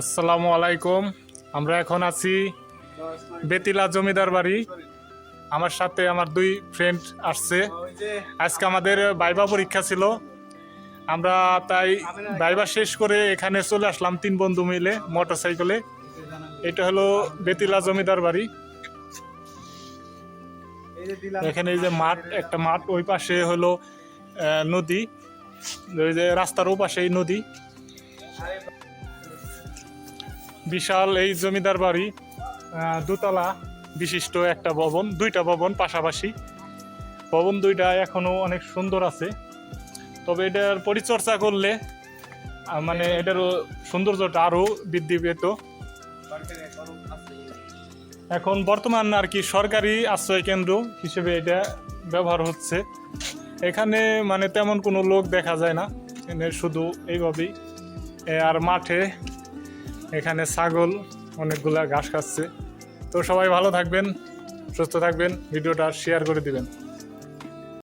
আসসালামু আলাইকুম। আমরা এখন আছি বেতিলা জমিদার বাড়ি। আমার সাথে আমার দুই ফ্রেন্ড আসছে। আজকে আমাদের বাইবা পরীক্ষা ছিল। আমরা তাই বাইবা শেষ করে এখানে চলে আসলাম তিন বন্ধু মিলে মোটর সাইকেলে এটা হলো বেতিলা জমিদার বাড়ি। এখানে এই যে মাঠ, একটা মাঠ ওই পাশে হলো নদী। ওই যে রাস্তার ও পাশে এই নদী। বিশাল এই জমিদার বাড়ি দোতলা বিশিষ্ট একটা ভবন, দুইটা ভবন পাশাপাশি। ভবন দুইটা এখনও অনেক সুন্দর আছে। তবে এটার পরিচর্যা করলে মানে এটারও সৌন্দর্যটা আরও বৃদ্ধি পেত। এখন বর্তমান আর কি সরকারি আশ্রয় কেন্দ্র হিসেবে এটা ব্যবহার হচ্ছে। এখানে মানে তেমন কোনো লোক দেখা যায় না। শুধু এইভাবেই। আর মাঠে এখানে ছাগল, অনেকগুলা ঘাস খাচ্ছে। তো সবাই ভালো থাকবেন, সুস্থ থাকবেন, ভিডিওটা শেয়ার করে দিবেন।